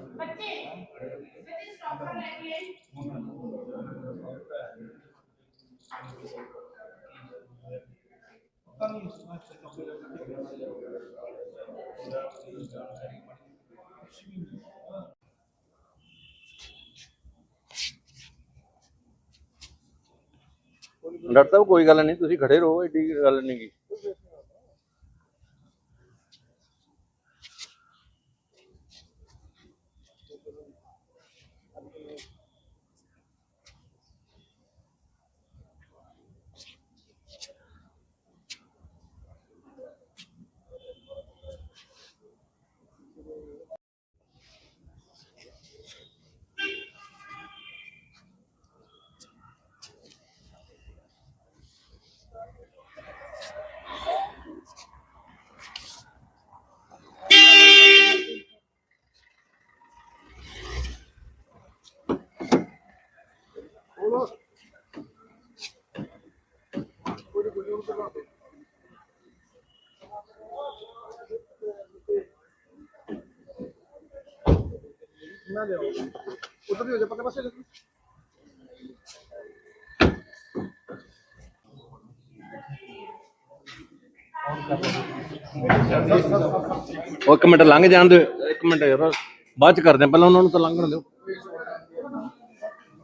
ਬੱਚੇ ਬੱਚੇ ਸਟਾਪਰ ਲੈ ਕੇ। ਆਈ ਡਾਕਟਰ ਸਾਹਿਬ, ਕੋਈ ਗੱਲ ਨਹੀਂ, ਤੁਸੀਂ ਖੜੇ ਰਹੋ ਏਡੀ ਗੱਲ ਨਹੀਂ ਗੀ। ਉਹ ਇੱਕ ਮਿੰਟ ਲੰਘ ਜਾਣ ਦਿਓ, ਇੱਕ ਮਿੰਟ ਯਾਰ, ਬਾਅਦ ਚ ਕਰਦੇ ਆ ਪਹਿਲਾਂ ਉਹਨਾਂ ਨੂੰ ਤਾਂ ਲੰਘਣ ਦਿਓ।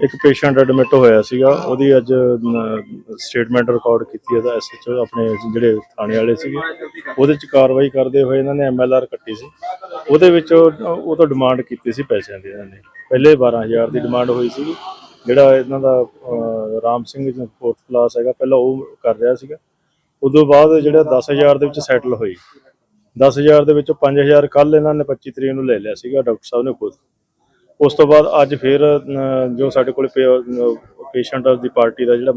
ਇੱਕ ਪੇਸ਼ੈਂਟ ਐਡਮਿਟ ਹੋਇਆ ਸੀਗਾ, ਉਹਦੀ ਅੱਜ ਸਟੇਟਮੈਂਟ ਰਿਕਾਰਡ ਕੀਤੀ ਹੈ ਦਾ ਐਸਐਚਓ ਆਪਣੇ ਜਿਹੜੇ ਥਾਣੇ ਵਾਲੇ ਸੀਗੇ, ਉਹਦੇ ਚ ਕਾਰਵਾਈ ਕਰਦੇ ਹੋਏ ਇਹਨਾਂ ਨੇ ਐਮਐਲਆਰ ਕੱਟੀ ਸੀ। ਉਹਦੇ ਵਿੱਚ ਉਹ ਤੋਂ ਡਿਮਾਂਡ ਕੀਤੀ ਸੀ ਪੈਸਿਆਂ ਦੀ ਇਹਨਾਂ ਨੇ। ਪਹਿਲੇ 12000 ਦੀ ਡਿਮਾਂਡ ਹੋਈ ਸੀ। ਜਿਹੜਾ ਇਹਨਾਂ ਦਾ ਰਾਮ ਸਿੰਘ ਜੀ ਫੋਰਥ ਕਲਾਸ ਹੈਗਾ, ਪਹਿਲਾਂ ਉਹ ਕਰ ਰਿਹਾ ਸੀਗਾ। ਉਦੋਂ ਬਾਅਦ ਜਿਹੜਾ 10000 ਦੇ ਵਿੱਚ ਸੈਟਲ ਹੋਈ। 10000 ਦੇ ਵਿੱਚੋਂ 5000 ਕੱਲ ਇਹਨਾਂ ਨੇ 25 ਤਰੀਕ ਨੂੰ ਲੈ ਲਿਆ ਸੀਗਾ, ਡਾਕਟਰ ਸਾਹਿਬ ਨੇ ਖੁਦ। ਉਸ ਤੋਂ ਬਾਅਦ ਅੱਜ ਫਿਰ ਜੋ ਸਾਡੇ ਕੋਲ ਪੇਸ਼ੈਂਟ ਦੀ ਪਾਰਟੀ ਦਾ ਜਿਹੜਾ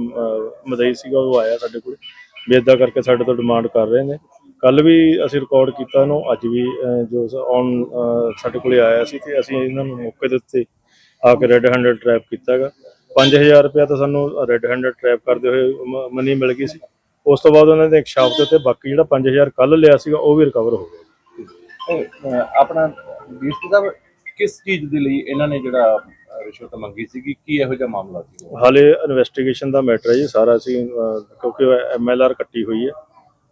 ਮਦਈ ਸੀਗਾ, ਉਹ ਆਇਆ ਸਾਡੇ ਕੋਲ। ਵੀ ਕਰਕੇ ਸਾਡੇ ਤੋਂ ਡਿਮਾਂਡ ਕਰ ਰਹੇ ਨੇ। ਕੱਲ ਵੀ ਅਸੀਂ ਰਿਕਾਰਡ ਕੀਤਾ ਇਹਨੂੰ ਅੱਜ ਵੀ ਜੋ ਔਨ ਸਾਡੇ ਕੋਲੇ ਆਇਆ ਸੀ ਤੇ ਅਸੀਂ ਇਹਨਾਂ ਨੂੰ ਮੌਕੇ ਦੇ ਉੱਤੇ ਆ ਕੇ ਰੈੱਡ ਹੈਂਡਡ ਟ੍ਰੈਪ ਕੀਤਾ ਹੈਗਾ। 5000 ਰੁਪਇਆ ਤਾਂ ਸਾਨੂੰ ਰੈੱਡ ਹੈਂਡਡ ਟ੍ਰੈਪ ਕਰਦੇ ਹੋਏ ਮਨੀ ਮਿਲ ਗਈ ਸੀ। ਉਸ ਤੋਂ ਬਾਅਦ ਉਹਨਾਂ ਨੇ ਇੱਕ ਸ਼ਾਪ ਦੇ ਉੱਤੇ ਬਾਕੀ ਜਿਹੜਾ 5000 ਕੱਲ ਲਿਆ ਸੀਗਾ, ਉਹ ਵੀ ਰਿਕਵਰ ਹੋ ਗਿਆ। ਆਪਣਾ ਡੀਸੀ ਸਾਹਿਬ ਕਿਸ ਚੀਜ਼ ਦੇ ਲਈ ਇਹਨਾਂ ਨੇ ਜਿਹੜਾ ਰਿਸ਼ਵਤ ਮੰਗੀ ਸੀਗੀ? ਕੀ ਇਹੋ ਜਿਹਾ ਮਾਮਲਾ ਸੀ? ਹਾਲੇ ਇਨਵੈਸਟੀਗੇਸ਼ਨ ਦਾ ਮੈਟਰ ਹੈ ਜੀ ਸਾਰਾ ਅਸੀਂ ਕਿਉਂਕਿ ਐਮਐਲਆਰ ਕੱਟੀ ਹੋਈ ਹੈ।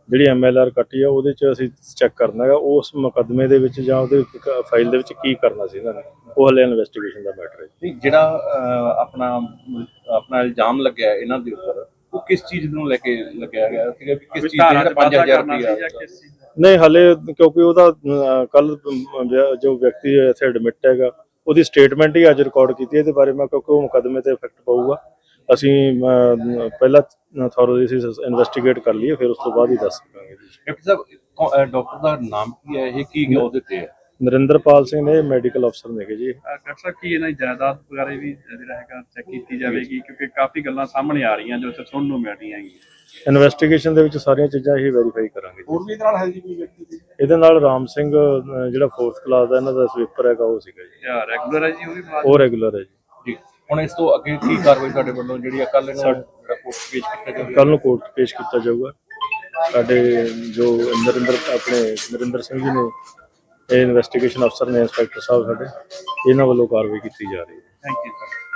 ਜਿਹੜੀ ਐਮਐਲਆਰ ਕੱਟੀ ਹੈ ਉਹਦੇ ਚ ਅਸੀਂ ਚੈੱਕ ਕਰਨਾ ਹੈਗਾ। ਉਸ ਮੁਕੱਦਮੇ ਦੇ ਵਿੱਚ ਜਾਂ ਉਹਦੇ ਫਾਈਲ ਦੇ ਵਿੱਚ ਕੀ ਕਰਨਾ ਸੀ ਇਹਨਾਂ ਨੇ? ਉਹ ਹਾਲੇ ਇਨਵੈਸਟੀਗੇਸ਼ਨ ਦਾ ਮੈਟਰ ਹੈ ਜਿਹੜਾ ਆਪਣਾ ਆਪਣਾ ਇਲਜ਼ਾਮ ਲੱਗਿਆ ਇਹਨਾਂ ਦੇ ਉੱਪਰ ਉਹ ਕਿਸ ਚੀਜ਼ ਨੂੰ ਲੈ ਕੇ ਲੱਗਿਆ ਗਿਆ? ਸੀਗਾ ਵੀ ਕਿਸ ਚੀਜ਼ ਦੇ 5000 ਰੁਪਇਆ ਨਹੀਂ ਹਾਲੇ ਕਿਉਂਕਿ ਉਹਦਾ ਕੱਲ ਜੋ ਵਿਅਕਤੀ ਇੱਥੇ ਐਡਮਿਟ ਹੈਗਾ ਉਹਦੀ ਸਟੇਟਮੈਂਟ ਹੀ ਅੱਜ ਰਿਕਾਰਡ ਕੀਤੀ ਹੈ ਇਹਦੇ ਬਾਰੇ ਮੈਂ ਕਿਉਂਕਿ ਉਹ ਮੁਕੱਦਮੇ ਤੇ ਇਫੈਕਟ ਪਊਗਾ। ਅਸੀਂ ਪਹਿਲਾਂ ਥੋਰੋਲੀ ਅਸੀਂ ਇਨਵੈਸਟੀਗੇਟ ਕਰ ਲਈਏ ਫਿਰ ਉਸ ਤੋਂ ਬਾਅਦ ਹੀ ਦੱਸ ਸਕਾਂਗੇ। ਜੀ ਡਾਕਟਰ ਸਾਹਿਬ ਡਾਕਟਰ ਦਾ ਨਾਮ ਕੀ ਹੈ? ਇਹ ਕੀ ਉਹਦੇ ਤੇ ਹੈ? ਨਰਿੰਦਰਪਾਲ ਸਿੰਘ ਨੇ ਮੈਡੀਕਲ ਅਫਸਰ ਨੇਗੇ ਜੀ। ਡਾਕਟਰ ਸਾਹਿਬ ਕੀ ਇਹਨਾਂ ਦੀ ਜਾਇਦਾਦ ਵਗੈਰਾ ਵੀ ਜਿਹੜਾ ਹੈਗਾ ਚੈੱਕ ਕੀਤੀ ਜਾਵੇਗੀ? ਕਿਉਂਕਿ ਕਾਫੀ ਗੱਲਾਂ ਸਾਹਮਣੇ ਆ ਰਹੀਆਂ ਜੋ ਸੁਣਨ ਨੂੰ ਮਿਲ ਰਹੀਆਂ ਹੈਗੀਆਂ। ਇਨਵੈਸਟੀਗੇਸ਼ਨ ਦੇ ਵਿੱਚ ਸਾਰੀਆਂ ਚੀਜ਼ਾਂ ਹੀ ਵੈਰੀਫਾਈ ਕਰਾਂਗੇ ਜੀ। ਹੋਰ ਵੀ ਇਹਦੇ ਨਾਲ ਹੈ ਜੀ ਕੋਈ ਵਿਅਕਤੀ ਦੀ ਇਹਦੇ ਨਾਲ ਰਾਮ ਸਿੰਘ ਜਿਹੜਾ 4th ਕਲਾਸ ਦਾ ਇਹਨਾਂ ਦਾ ਸਵੀਪਰ ਹੈਗਾ ਉਹ ਸੀਗਾ ਜੀ। ਜਾਂ ਰੈਗੂਲਰ ਹੈ ਜੀ ਉਹ ਵੀ? ਉਹ ਰੈਗੂਲਰ ਹੈ ਜੀ। ਜੀ। ਹੁਣ ਇਸ ਤੋਂ ਅੱਗੇ ਕੀ ਕਾਰਵਾਈ ਤੁਹਾਡੇ ਵੱਲੋਂ ਜਿਹੜੀ ਕੱਲ ਨੂੰ ਜਿਹੜਾ ਕੋਰਟ ਪੇਸ਼ ਕੀਤਾ ਜਾਵੇਗਾ ਕੱਲ ਨੂੰ ਕੋਰਟ ਪੇਸ਼ ਕੀਤਾ ਜਾਊਗਾ। ਸਾਡੇ ਜੋ ਨਰਿੰਦਰ ਆਪਣੇ ਨਰਿੰਦਰ ਸਿੰਘ ਜੀ ਨੇ ਇਹ ਇਨਵੈਸਟੀਗੇਸ਼ਨ ਅਫਸਰ ਨੇ ਇੰਸਪੈਕਟਰ ਸਾਹਿਬ ਸਾਡੇ, ਇਹਨਾਂ ਵੱਲੋਂ ਕਾਰਵਾਈ ਕੀਤੀ ਜਾ ਰਹੀ ਹੈ। Thank you sir